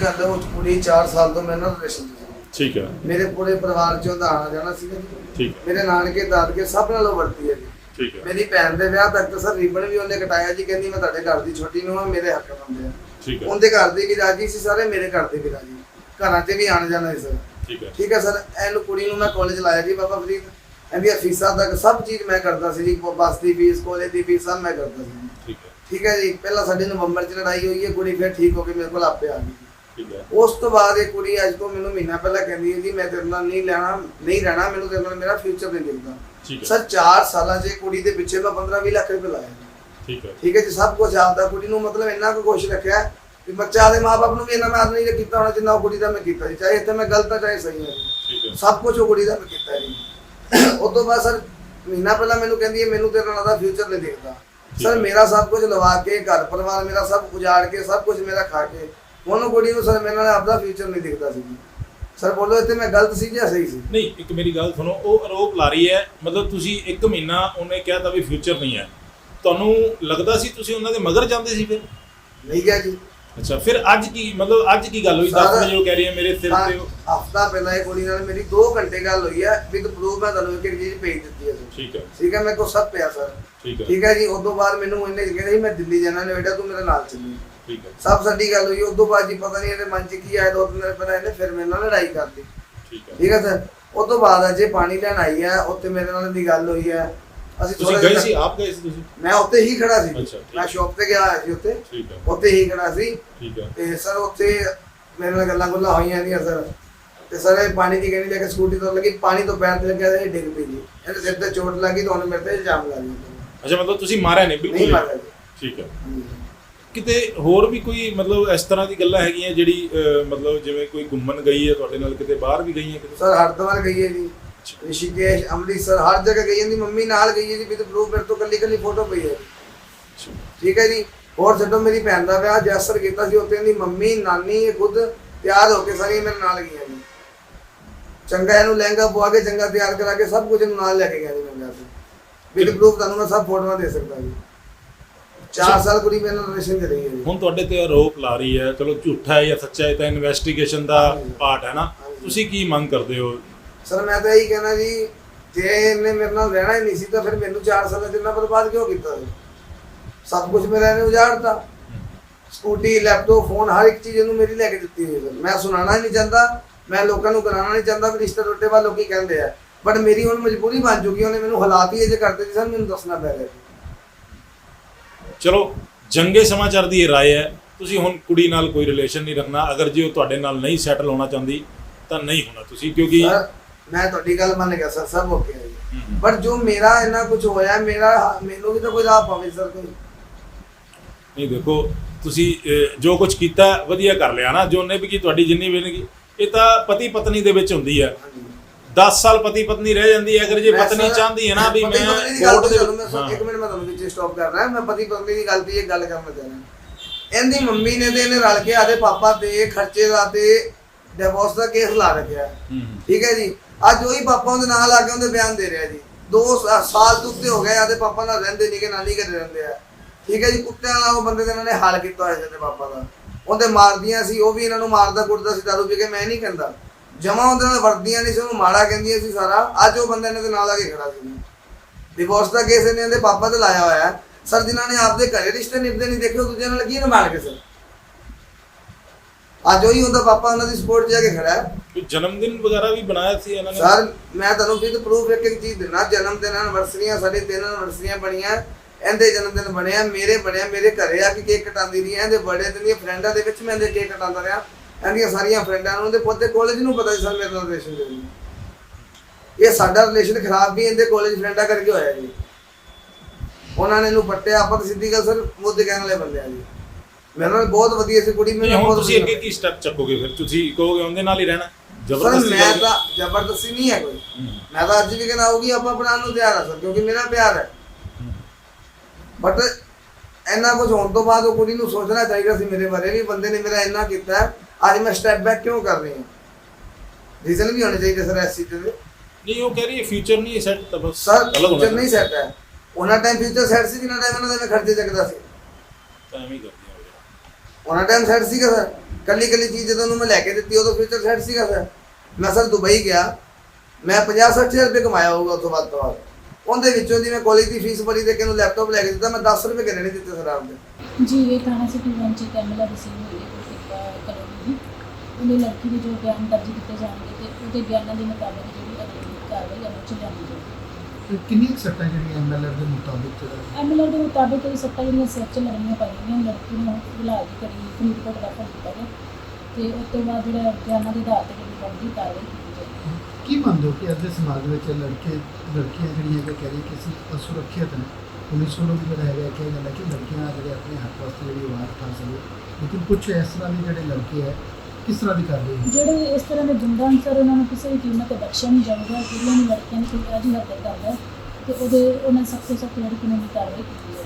ਗੱਲ ਉਹ ਕੁੜੀ 4 ਸਾਲ ਤੋਂ ਮੇਰੇ ਨਾਲ ਰਿਲੇਸ਼ਨ ਸੀ। ਠੀਕ ਹੈ। ਮੇਰੇ ਪੂਰੇ ਪਰਿਵਾਰ ਚੋਂ ਦਾ ਆਣਾ ਜਾਣਾ ਸੀਗਾ। ਠੀਕ ਮੇਰੇ ਨਾਨਕੇ ਦਾਦਕੇ ਸਭ ਨਾਲੋਂ ਵਰਤੀ ਹੈ ਜੀ। ਠੀਕ ਹੈ। ਮੇਰੀ ਭੈਣ ਦੇ ਵਿਆਹ ਤੱਕ ਤਾਂ ਸਰ ਰਿਬਨ ਵੀ ਉਹਨੇ ਕਟਾਇਆ ਜੀ ਕਹਿੰਦੀ ਮੈਂ ਤੁਹਾਡੇ ਘਰ ਦੀ ਛੋਟੀ ਨੂੰ ਆ ਮੇਰੇ ਹੱਕ ਬੰਦੇ ਆ। ਠੀਕ ਹੈ। ਉਹਦੇ ਘਰ ਦੇ ਵੀ ਰਾਜੀ ਸੀ ਸਾਰੇ ਮੇਰੇ ਘਰ ਦੇ ਵੀ ਰਾਜੀ। ਘਰਾਂ ਤੇ ਵੀ ਆਣ ਜਾਣਾ ਸੀ ਸਰ। ਠੀਕ ਹੈ। ਠੀਕ ਹੈ ਸਰ ਇਹਨੂੰ ਕੁੜੀ ਨੂੰ ਮੈਂ ਕਾਲਜ ਲਾਇਆ ਜੀ ਬਾਬਾ ਫਰੀਦ। ਇਹਦੀਆਂ ਫੀਸਾਂ ਤੱਕ ਸਭ ਚੀਜ਼ ਮੈਂ ਕਰਦਾ ਸੀ ਜੀ ਬੱਸ ਦੀ ਫੀਸ ਕਾਲਜ ਦੀ ਫੀਸ ਸਭ ਮੈਂ ਕਰਦਾ ਸੀ। ਠੀਕ ਹੈ। ਠੀਕ ਹੈ ਜੀ ਪਹਿਲਾਂ ਸਾਡੀ ਨਵੰਬਰ ਚ ਲੜਾਈ ਹੋਈ ਹੈ ਕੁੜੀ ਫਿਰ ਠੀਕ ਹੋ ਕੇ ਮੇਰੇ ਕੋਲ ਆਪੇ ਆ ਗਈ। ਉਸ ਤੋਂ ਬਾਅਦ ਇਹ ਕੁੜੀ ਅੱਜ ਤੋਂ ਮੈਨੂੰ ਮਹੀਨਾ ਪਹਿਲਾਂ ਕਹਿੰਦੀ ਹੈ ਜੀ ਮੈਂ ਤੇਰੇ ਨਾਲ ਨਹੀਂ ਲੈਣਾ ਨਹੀਂ ਰਹਿਣਾ ਮੈਨੂੰ ਤੇਰੇ ਨਾਲ ਮੇਰਾ ਫਿਊਚਰ ਨਹੀਂ ਦਿਖਦਾ ਸਰ 4 ਸਾਲਾਂ 'ਚ ਕੁੜੀ ਦੇ ਪਿੱਛੇ ਮੈਂ 15-20 ਲੱਖ ਰੁਪਏ ਲਾਇਆ। ਠੀਕ ਹੈ। ਠੀਕ ਹੈ ਜੀ ਸਭ ਕੁਝ ਆਪਦਾ ਕੁੜੀ ਨੂੰ ਮਤਲਬ ਇੰਨਾ ਕੁ ਖੁਸ਼ ਰੱਖਿਆ ਕਿ ਬੱਚਾ ਦੇ ਮਾਪੇ ਨੂੰ ਵੀ ਇੰਨਾ ਮਾਰ ਨਹੀਂ ਕੀਤਾ ਹੋਣਾ ਜਿੰਨਾ ਕੁੜੀ ਦਾ ਮੈਂ ਕੀਤਾ ਜੀ ਚਾਹੇ ਇੱਥੇ ਮੈਂ ਗਲਤ ਆ ਚਾਹੇ ਸਹੀ ਹਾਂ ਜੀ ਠੀਕ ਹੈ। ਸਭ ਕੁਝ ਉਹ ਕੁੜੀ ਦਾ ਮੈਂ ਕੀਤਾ ਜੀ। ਉਸ ਤੋਂ ਬਾਅਦ ਸਰ ਮਹੀਨਾ ਪਹਿਲਾਂ ਮੈਨੂੰ ਕਹਿੰਦੀ ਹੈ ਮੈਨੂੰ ਤੇਰੇ ਨਾਲ ਦਾ ਫਿਊਚਰ ਨਹੀਂ ਦਿਖਦਾ। ਸਰ। ਮੇਰਾ ਸਭ ਕੁਝ ਲਵਾ ਕੇ ਘਰ ਪਰਿਵਾਰ ਮੇਰਾ ਸਭ ਉਜਾੜ ਕੇ ਸਭ ਕੁਝ ਮੇਰਾ ਖਾ ਕੇ ਉਹਨੂੰ ਕੁੜੀ ਨੂੰ ਸਰ ਮੇਰੇ ਨਾਲ ਆਪਦਾ ਫਿਊਚਰ ਨਹੀਂ ਦਿਖਦਾ ਸੀ। ਜੀ ਸਰ ਬੋਲੋ ਇੱਥੇ ਮੈਂ ਗਲਤ ਸੀ ਜਾਂ ਸਹੀ ਸੀ? ਨਹੀਂ ਇੱਕ ਮੇਰੀ ਗੱਲ ਸੁਣੋ ਉਹ ਆਰੋਪ ਲਾ ਰਹੀ ਹੈ ਮਤਲਬ ਤੁਸੀਂ ਇੱਕ ਮਹੀਨਾ ਉਹਨੇ ਕਿਹਾ ਤਾਂ ਵੀ ਫਿਊਚਰ ਨਹੀਂ ਹੈ। ਤੁਹਾਨੂੰ ਲੱਗਦਾ ਸੀ ਤੁਸੀਂ ਉਹਨਾਂ ਦੇ ਮਗਰ ਜਾਂਦੇ ਸੀ ਫਿਰ? ਨਹੀਂ ਗਿਆ ਜੀ। ਅੱਛਾ ਫਿਰ ਅੱਜ ਕੀ ਮਤਲਬ ਅੱਜ ਕੀ ਗੱਲ ਹੋਈ? 10 ਸਾਰਾ- ਵਜੇ ਉਹ ਕਹਿ ਰਹੀ ਹੈ ਮੇਰੇ ਸਿਰ ਤੇ ਹਫਤਾ ਪਹਿਲਾਂ ਇਹ ਕੁੜੀ ਨਾਲ ਮੇਰੀ 2 ਘੰਟੇ ਗੱਲ ਹੋਈ ਹੈ ਵਿਦ ਪ੍ਰੂਫ ਮੈਂ ਤੁਹਾਨੂੰ ਇੱਕ ਚੀਜ਼ ਭੇਜ ਦਿੱਤੀ ਹੈ ਠੀਕ ਹੈ। ਠੀਕ ਹੈ ਮੇਰੇ ਕੋਲ ਸਭ ਪਿਆ ਸਰ। ਠੀਕ ਹੈ। ਠੀਕ ਹੈ ਜੀ ਉਸ ਤੋਂ ਬਾਅਦ ਮੈਨੂੰ ਇਹਨੇ ਕਿਹਾ ਸੀ ਮੈਂ ਦਿੱਲੀ ਜਾਣਾ ਨੋਇਡਾ ਤੂੰ ਮੇਰੇ ਨਾਲ ਚੱਲੀ। ਠੀਕ ਹੈ। ਸਭ ਸਾਡੀ ਗੱਲ ਹੋਈ ਤੋਂ ਬਾਅਦ ਜੀ ਪਤਾ ਨਹੀਂ ਇਹਦੇ ਮਨ 'ਚ ਕੀ ਆਇਆ ਦੋ ਤਿੰਨ ਦਿਨ ਪਹਿਲਾਂ ਇਹਨੇ ਫਿਰ ਮੇਰੇ ਨਾਲ ਲੜਾਈ ਕਰਤੀ। ਠੀਕ ਹੈ। ਠੀਕ ਹੈ ਸਰ? ਤੋਂ ਬਾਅਦ ਅਜੇ ਪਾਣੀ ਲੈਣ ਆਈ ਹੈ ਉੱਥੇ ਮੇਰੇ ਨਾਲ ਦੀ ਗੱਲ ਹੋਈ ਹੈ। ਅਸੀਂ ਤੁਸੀਂ ਥੋੜ੍ਹਾ ਗਏ ਜਿਹਾ- ਸੀ? ਆਪ ਗਏ ਸੀ ਤੁਸੀਂ? ਮੈਂ ਉੱਥੇ ਹੀ ਖੜਾ ਸੀ। ਅੱਛਾ, ਠੀਕ। ਮੈਂ ਸ਼ੌਪ ਤੇ ਗਿਆ ਹੋਇਆ ਸੀ ਉੱਥੇ। ਠੀਕ ਹੈ। ਉੱਥੇ ਹੀ ਖੜਾ ਸੀ। ਠੀਕ ਹੈ। ਤੇ ਸਰ ਉੱਥੇ ਮੇਰੇ ਨਾਲ ਗੱਲਾਂ ਗੁੱਲਾਂ ਹੋਈਆਂ ਨਹੀਂ ਸਰ। ਤੇ ਸਰ ਇਹ ਪਾਣੀ ਦੀ ਕਹਿੰਦੀ ਲੈ ਕੇ ਸਕੂਟੀ ਤੋਂ ਲੱਗੀ ਪਾਣੀ ਤੋਂ ਪੈਰ ਤੇ ਲੱਗਿਆ ਤੇ ਇਹ ਡਿੱਗ ਪਈ ਜੀ। ਇਹਦੇ ਸਿਰ ਤੇ ਚੋਟ ਲੱਗੀ ਤਾਂ ਉਹਨੇ ਮੇਰੇ ਤੇ ਇਲਜ਼ਾਮ ਲਾ ਲਿਆ ਅੱਛਾ ਮਤਲਬ ਤੁਸੀਂ ਮਾਰਿਆ ਨਹੀਂ ਬਿਲਕੁਲ ਨਹੀਂ? ਮਾਰਿਆ ਜੀ। ਠੀਕ ਹੈ। ਹਾਂਜੀ। ਕਿਤੇ ਹੋਰ ਵੀ ਕੋਈ ਮਤਲਬ ਇਸ ਤਰ੍ਹਾਂ ਦੀ ਗੱਲਾਂ ਹੈਗੀਆਂ ਜਿਹੜੀ ਅਹ, ਮਤਲਬ ਜਿਵੇਂ ਕੋਈ ਘੁੰਮਣ ਗਈ ਹੈ ਤੁਹਾਡੇ ਨਾਲ ਕਿਤੇ ਬਾਹਰ ਵੀ ਗਈ ਹੈ ਕਿਤੇ? ਸਰ ਹਰਿਦੁਆਰ ਗਈ ਹੈ ਜੀ। ਰਿਸ਼ੀਕੇਸ਼ ਅੰਮ੍ਰਿਤਸਰ ਹਰ ਜਗ੍ਹਾ ਗਈ ਹੈ ਦੀ ਮੰਮੀ ਨਾਲ ਗਈ ਹੈ ਜੀ ਵਿਦ ਪ੍ਰੂਫ ਮੇਰੇ ਤੋਂ ਕੱਲੀ ਕੱਲੀ ਫੋਟੋ ਪਈ ਹੈ। ਠੀਕ ਹੈ ਜੀ। ਹੋਰ ਛੱਡੋ ਮੇਰੀ ਭੈਣ ਦਾ ਵਿਆਹ ਜੈਸਰ ਕੀਤਾ ਸੀ। ਉੱਥੇ ਦੀ ਮੰਮੀ ਨਾਨੀ ਇਹ ਖੁਦ ਤਿਆਰ ਹੋ ਕੇ ਸਾਰੀ ਮੇਰੇ ਨਾਲ ਗਈਆਂ ਜੀ। ਚੰਗਾ ਇਹਨੂੰ ਲਹਿੰਗਾ ਪਵਾ ਕੇ ਚੰਗਾ ਤਿਆਰ ਕਰਾ ਕੇ ਸਭ ਕੁਝ ਇਹਨੂੰ ਨਾਲ ਲੈ ਕੇ ਗਿਆ ਜੀ ਮੈਂ ਵਿਆਹ ਤੇ ਵਿਦ ਪ੍ਰੂਫ ਤੁਹਾਨੂੰ ਮੈਂ ਸਭ ਫੋਟੋਆਂ ਦੇ ਸਕਦਾ ਜੀ। 4 ਸਾਲ ਕੁੜੀ ਮੇਰੇ ਨਾਲ ਰਿਲੇਸ਼ਨ ਚ ਰਹੀ ਹੈ ਜੀ। ਹੁਣ ਤੁਹਾਡੇ ਤੇ ਆਰੋਪ ਲਾ ਰਹੀ ਹੈ ਚਲੋ ਝੂਠਾ ਹੈ ਜਾਂ ਸੱਚਾ ਹੈ ਤਾਂ ਇਨਵੈਸਟੀਗੇਸ਼ਨ ਦਾ। ਪਾਰਟ ਹੈ ਨਾ। ਤੁਸੀਂ ਕੀ ਮੰਗ ਕਰਦੇ ਹੋ? ਸਰ ਮੈਂ ਤਾਂ ਇਹੀ ਕਹਿਣਾ ਜੀ ਜੇ ਇਹਨੇ ਮੇਰੇ ਨਾਲ ਰਹਿਣਾ ਹੀ ਨਹੀਂ ਸੀ ਤਾਂ ਫਿਰ ਮੈਨੂੰ 4 ਸਾਲਾਂ ਚ ਇੰਨਾ ਬਰਬਾਦ ਕਿਉਂ ਕੀਤਾ ਜੀ? ਸਭ ਕੁਝ ਮੇਰਾ ਇਹਨੇ ਉਜਾੜਤਾ। ਸਕੂਟੀ ਲੈਪਟਾਪ ਫੋਨ ਹਰ ਇੱਕ ਚੀਜ਼ ਇਹਨੂੰ ਮੇਰੀ ਲੈ ਕੇ ਦਿੱਤੀ ਹੋਈ ਹੈ ਸਰ। ਮੈਂ ਸੁਣਾਉਣਾ ਹੀ ਨਹੀਂ ਚਾਹੁੰਦਾ ਮੈਂ ਲੋਕਾਂ ਨੂੰ ਕਰਾਉਣਾ ਨਹੀਂ ਚਾਹੁੰਦਾ ਵੀ ਰਿਸ਼ਤੇ ਟੁੱਟੇ ਵਾ ਲੋਕੀ ਕਹਿੰਦੇ ਆ। ਬਟ ਮੇਰੀ ਹੁਣ ਮਜਬੂਰੀ ਬਣ ਚੁੱਕੀ ਉਹਨੇ ਮੈਨੂੰ ਹਾਲਾਤ ਹੀ ਇਹ ਜੇ ਕਰਦੇ ਸੀ ਸਰ ਮੈਨੂੰ ਦੱਸਣਾ ਪੈ ਜੀ ਚਲੋ ਜੰਗੇ ਸਮਾਚਾਰ ਦੀ ਇਹ ਰਾਏ ਹੈ ਤੁਸੀਂ ਹੁਣ ਕੁੜੀ ਨਾਲ ਕੋਈ ਰਿਲੇਸ਼ਨ ਨਹੀਂ ਰੱਖਣਾ ਅਗਰ ਜੇ ਉਹ ਤੁਹਾਡੇ ਨਾਲ ਨਹੀਂ ਸੈਟਲ ਹੋਣਾ ਚਾਹੁੰਦੀ ਤਾਂ ਨਹੀਂ ਹੋਣਾ ਤੁਸੀਂ ਕਿਉਂਕਿ ਸਰ ਮੈਂ ਤੁਹਾਡੀ ਗੱਲ ਮੰਨ ਗਿਆ ਸਰ ਸਭ ਓਕੇ ਹੈ ਜੀ। ਹਮ, ਬਟ ਜੋ ਮੇਰਾ ਇੰਨਾ ਕੁਝ ਹੋਇਆ ਮੇਰਾ ਮੈਨੂੰ ਵੀ ਤਾਂ ਕੋਈ ਰਾਹ ਪਾਵੇ ਸਰ ਕੋਈ। ਨਹੀਂ ਦੇਖੋ ਤੁਸੀਂ ਅਹ, ਜੋ ਕੁਝ ਕੀਤਾ ਵਧੀਆ ਕਰ ਲਿਆ ਨਾ ਜੋ ਨੇ ਵੀ ਕੀ ਤੁਹਾਡੀ ਜਿੰਨੀ ਵੀ ਨਹੀਂ ਇਹ ਤਾਂ ਪਤੀ ਪਤਨੀ ਦੇ ਵਿੱਚ ਹੁੰਦੀ ਹੈ। 10 ਸਾਲ ਪਤੀ ਪਤਨੀ ਰਹਿ ਜਾਂਦੀ ਹੈ ਅਗਰ ਜੇ ਪਤਨੀ ਚਾਹੁੰਦੀ ਹੈ ਨਾ ਵੀ ਮੈਂ ਦੀ ਕੋਰਟ ਦੇ ਹਾਂ। ਇੱਕ ਮਿੰਟ ਮੈਂ ਤੁਹਾਨੂੰ ਵਿੱਚ ਸਟਾਪ ਕਰ ਰਿਹਾ ਮੈਂ ਪਤੀ ਪਤਨੀ ਦੀ ਗੱਲ ਤੇ ਇਹ ਗੱਲ ਕਰਨਾ ਰਿਹਾ ਇਹਦੀ ਮੰਮੀ ਨੇ ਤੇ ਇਹਨੇ ਰਲ ਕੇ ਆਦੇ ਪਾਪਾ ਤੇ ਖਰਚੇ ਦਾ ਤੇ ਡਿਵੋਰਸ ਦਾ ਕੇਸ ਲਾ ਰੱਖਿਆ। ਹੂੰ, ਹੂੰ। ਠੀਕ ਹੈ ਜੀ? ਅੱਜ ਉਹੀ ਪਾਪਾ ਉਹਦੇ ਨਾਲ ਆ ਕੇ ਉਹਦੇ ਬਿਆਨ ਦੇ ਰਿਹਾ ਜੀ। 2 ਸਾਲ ਤੋਂ ਉੱਤੇ ਹੋ ਗਏ ਆਦੇ ਪਾਪਾ ਨਾਲ ਰਹਿੰਦੇ ਨਹੀਂ ਕਿ ਨਾਨੀ ਘਰੇ ਰਹਿੰਦੇ ਆ। ਠੀਕ ਹੈ ਜੀ? ਕੁੱਤਿਆਂ ਨਾਲ ਉਹ ਬੰਦੇ ਦੇ ਇਹਨਾਂ ਨੇ ਹਾਲ ਕੀਤਾ ਹੋਇਆ ਸੀ ਇਹਦੇ ਪਾਪਾ ਦਾ ਉਹਦੇ ਮਾਰਦੀਆਂ ਸੀ ਉਹ ਵੀ ਇਹਨਾਂ ਨੂੰ ਮਾਰਦਾ ਕੁੱਟਦਾ ਸੀ ਦਾਰੂ ਪੀ ਕੇ ਮੈਂ ਨਹੀਂ ਕਹਿੰਦਾ। ਜਮਾ ਉਹਦੇ ਨਾਲ ਵਰਦੀਆਂ ਨਹੀਂ ਸੀ ਉਹਨੂੰ ਮਾੜਾ ਕਹਿੰਦੀਆਂ ਸੀ ਸਾਰਾ। ਅੱਜ ਉਹ ਬੰਦਾ ਇਹਨਾਂ ਦੇ ਨਾਲ ਆ ਕੇ ਖੜਾ ਸੀ। ਡਿਵੋਰਸ ਦਾ ਕੇਸ ਇਹਨੇ ਇਹਦੇ ਪਾਪਾ ਤੇ ਲਾਇਆ ਹੋਇਆ ਹੈ। ਸਰ ਜਿਨ੍ਹਾਂ ਨੇ ਆਪਦੇ ਘਰੇ ਰਿਸ਼ਤੇ ਨਿਭਦੇ ਨਹੀਂ ਦੇਖੇ ਦੂਜਿਆਂ ਨਾਲ ਲੱਗੀ ਨਾ ਮਾਰ ਕੇ ਸਰ ਅੱਜ ਉਹੀ ਉਹਦਾ ਪਾਪਾ ਉਹਨਾਂ ਦੀ ਸਪੋਰਟ ਜਾ ਕੇ ਖੜਾ ਹੈ। ਜਨਮ ਦਿਨ ਵਗੈਰਾ ਵੀ ਬਣਾਇਆ ਸੀ ਇਹਨਾਂ ਨੇ? ਸਰ ਮੈਂ ਤੁਹਾਨੂੰ ਵਿਦ ਪ੍ਰੂਫ ਇੱਕ ਇੱਕ ਚੀਜ਼ ਦਿਨਾ ਜਨਮ ਦਿਨ ਐਨਵਰਸਰੀਆਂ ਸਾਡੇ ਤਿੰਨ ਐਨਵਰਸਰੀਆਂ ਬਣੀਆਂ। ਇਹਦੇ ਜਨਮ ਦਿਨ ਬਣਿਆ ਮੇਰੇ ਬਣਿਆ ਮੇਰੇ ਘਰੇ ਆ ਕੇ ਕੇਕ ਕਟਾਉਂਦੀ ਰਹੀ ਇਹਦੇ ਬੜੇ ਦਿਨ ਦੀਆਂ ਫਰੈਂਡਾਂ ਦੇ ਵਿੱਚ ਮੈਂ ਇਹਦੇ ਕੇਕ ਕਟਾਉਂਦਾ ਰਿਹਾ। ਇਹਦੀਆਂ ਸਾਰੀਆਂ ਫਰੈਂਡਾਂ ਨੂੰ ਉਹਦੇ ਪੋਤੇ ਕਾਲਜ ਨੂੰ ਪਤਾ ਸੀ ਸਰ ਮੇਰੇ ਨਾਲ ਰਿਲੇਸ਼ਨ ਦੇ ਵਿੱਚ ਇਹ ਸਾਡਾ ਰਿਲੇਸ਼ਨ ਖਰਾਬ ਵੀ ਇਹਦੇ ਕਾਲਜ ਫਰੈਂਡਾਂ ਕਰਕੇ ਹੋਇਆ ਜੀ। ਉਹਨਾਂ ਨੇ ਇਹਨੂੰ ਪੱਟਿਆ ਆਪਾਂ ਤਾਂ ਸਿੱਧੀ ਗੱਲ ਸਰ ਮੁੱਦੇ ਕਹਿਣ ਵਾਲੇ ਬੰਦੇ ਆ ਜੀ। ਮੇਰੇ ਨਾਲ ਬਹੁਤ ਵਧੀਆ ਸੀ ਕੁੜੀ ਨਹੀਂ ਮੇਰੇ ਨਾਲ ਹੁਣ ਬਹੁਤ ਤੁਸੀਂ ਅੱਗੇ ਕੀ ਸਟੈਪ ਚੱਕੋਗੇ ਫਿਰ? ਤੁਸੀਂ ਕਹੋਗੇ ਉਹਦੇ ਨਾਲ ਹੀ ਰਹਿਣਾ। ਜ਼ਬਰਦਸਤੀ ਮੈਂ? ਤਾਂ ਜ਼ਬਰਦਸਤੀ ਨਹੀਂ ਹੈ। ਕੋਈ ਮੈਂ ਤਾਂ ਅੱਜ ਵੀ ਕਹਿੰਦਾ ਹੋਊਗੀ ਆਪਾਂ ਬਣਾਉਣ ਨੂੰ ਤਿਆਰ ਆ ਸਰ ਕਿਉਂਕਿ ਮੇਰਾ ਪਿਆਰ ਹੈ। ਬਟ ਇੰਨਾ ਕੁਝ ਹੋਣ ਤੋਂ ਬਾਅਦ ਉਹ ਕੁੜੀ ਨੂੰ ਸੋਚਣਾ ਚਾਹੀਦਾ ਸੀ ਮੇਰੇ ਬਾਰੇ ਵੀ ਬੰਦੇ ਨੇ ਮੇਰਾ ਇੰਨਾ ਕੀਤਾ ਹੈ, ਅੱਜ ਮੈਂ ਸਟੈਪ ਬੈਕ ਕਿਉਂ ਕਰ ਰਹੀ? ਹਾਂ ਰੀਜ਼ਨ ਵੀ ਹੋਣੇ ਚਾਹੀਦੇ ਸਰ ਚੀਜ਼ ਦੇ। ਨਹੀਂ ਉਹ ਕਹਿ ਰਹੀ ਹੈ ਫਿਊਚਰ ਨਹੀਂ ਸੈੱਟ ਤਾਂ ਬਸ ਸਰ ਫਿਊਚਰ ਨਹੀਂ ਸੈੱਟ ਹੈ। ਉਹਨਾਂ ਟਾਈਮ ਫਿਊਚਰ ਸੈੱਟ ਸੀ ਜਿੰਨਾ ਟਾਈਮ ਉਹਨਾਂ ਦੇ ਮੈਂ ਖਰਚੇ ਚੱਕਦਾ ਸੀ। ਤਾਂ ਐਵੇਂ ਹੀ ਕਰਦੀਆਂ ਹੋਵੇ ਉਹਨਾਂ ਟਾਈਮ ਸੈੱਟ ਸੀਗਾ ਸਰ। ਕੱਲੀ ਕੱਲੀ ਚੀਜ਼ ਜਦੋਂ ਉਹਨੂੰ ਮੈਂ ਲੈ ਕੇ ਦਿੱਤੀ ਉਦੋਂ ਫਿਊਚਰ ਸੈੱਟ ਸੀਗਾ ਫਿਰ ਮੈਂ ਸਰ ਦੁਬਈ ਗਿਆ। ਮੈਂ 50 60000 ਰੁਪਏ ਕਮਾਇਆ ਹੋਊਗਾ ਉੱਥੋਂ ਵੱਧ ਤੋਂ ਵੱਧ। ਉਹਦੇ ਵਿੱਚੋਂ ਦੀ ਮੈਂ ਕਾਲਜ ਦੀ ਫੀਸ ਭਰੀ ਤੇ ਕਿਹਨੂੰ ਲੈਪਟਾਪ ਲੈ ਕੇ ਦਿੱਤਾ ਮੈਂ 10 ਰੁਪਏ ਕਿਹਨੇ ਨਹੀਂ ਦਿੱਤੇ ਸਰ ਆਪਦੇ। ਜੀ ਇਹ ਥਾਣਾ ਸਿਟੀ ਵੰਚ ਇੱਕ ਐਮਐਲਆਰ ਰਿਸੀਵ ਹੋਈ ਹੈ ਗੁਰਕਿਰਪਾ ਕਲੋਨੀ ਦੀ ਉਹਨੇ ਲੜਕੀ ਦੇ ਜੋ ਬਿਆਨ ਦਰਜ ਕੀਤੇ ਜਾਣਗੇ ਤੇ ਉਹਦੇ ਬਿਆਨਾਂ ਦੇ ਮੁਤਾਬਕ ਜਿਹੜੀ ਅਗਲੀ ਕਾਰਵਾਈ ਅਮਲ ਚ ਲਿਆਂਦੀ ਜਾਵੇਗੀ ਤੇ ਕਿੰਨੀਆਂ ਕੁ ਸੱਟਾਂ ਜਿਹੜੀਆਂ ਐਮਐਲਆਰ ਦੇ ਮੁਤਾਬਿਕ ਜਿਹੜਾ ਐਮਐਲਆਰ ਦੇ ਮੁਤਾਬਕ ਇਹ ਸੱਟਾਂ ਜਿਹੜੀਆਂ ਸਿਰ 'ਚ ਲੜਨੀਆਂ ਪਾਈਆਂ ਨੇ ਲੜਕੀ ਨੂੰ ਇਲਾਜ ਦੀ ਕਰੀ ਫਰੀਦਕੋਟ ਰੈਫਰ ਕੀਤਾ ਗਿਆ ਤੇ ਉਸ ਤੋਂ ਬਾਅਦ ਜਿਹੜਾ ਬਿਆਨਾਂ ਦੇ ਆਧਾਰ ਤੇ ਜਿਹੜੀ ਬਣਦੀ ਕਾਰਵਾਈ ਕੀਤੀ ਜਾਏਗੀ ਕੀ ਮੰਨਦੇ ਹੋ ਕਿ ਅੱਜ ਦੇ ਸਮਾਜ ਵਿੱਚ ਲੜਕੇ ਲੜਕੀਆਂ ਜਿਹੜੀਆਂ ਕਿ ਕਹਿ ਰਹੀ ਕਿ ਅਸੀਂ ਅਸੁਰੱਖਿਅਤ ਨੇ ਪੁਲਿਸ ਵੱਲੋਂ ਵੀ ਜਿਹੜਾ ਹੈਗਾ ਕਿ ਜਾਂਦਾ ਕਿ ਲੜਕੀਆਂ ਜਿਹੜੇ ਆਪਣੇ ਹੱਕ ਵਾਸਤੇ ਜਿਹੜੀ ਆਵਾਜ਼ ਉਠਾ ਸਕਦੇ ਲੇਕਿਨ ਕੁਝ ਇਸ ਤਰ੍ਹਾਂ ਦੇ ਜਿਹੜੇ ਲੜਕੇ ਹੈ, ਕਿਸ ਤਰ੍ਹਾਂ ਦੀ ਕਰ ਰਹੇ ਜਿਹੜੇ ਇਸ ਤਰ੍ਹਾਂ ਦੇ ਗੁੰਡਾ ਅਨਸਰ ਉਹਨਾਂ ਨੂੰ ਕਿਸੇ ਵੀ ਕੀਮਤ ਤੇ ਬਖਸ਼ਿਆ ਨਹੀਂ ਜਾਊਗਾ ਜਿਹੜੀਆਂ ਵੀ ਲੜਕੀਆਂ ਨੂੰ ਕੋਈ ਅਜਿਹੀ ਹਰਕਤ ਕਰਦਾ ਹੈ ਤੇ ਉਹਦੇ ਉਹਨਾਂ ਸਖਤ ਤੋਂ ਸਖਤ ਲੜਕੀ ਨੂੰ ਵੀ ਕਾਰਵਾਈ ਕੀਤੀ ਹੈ।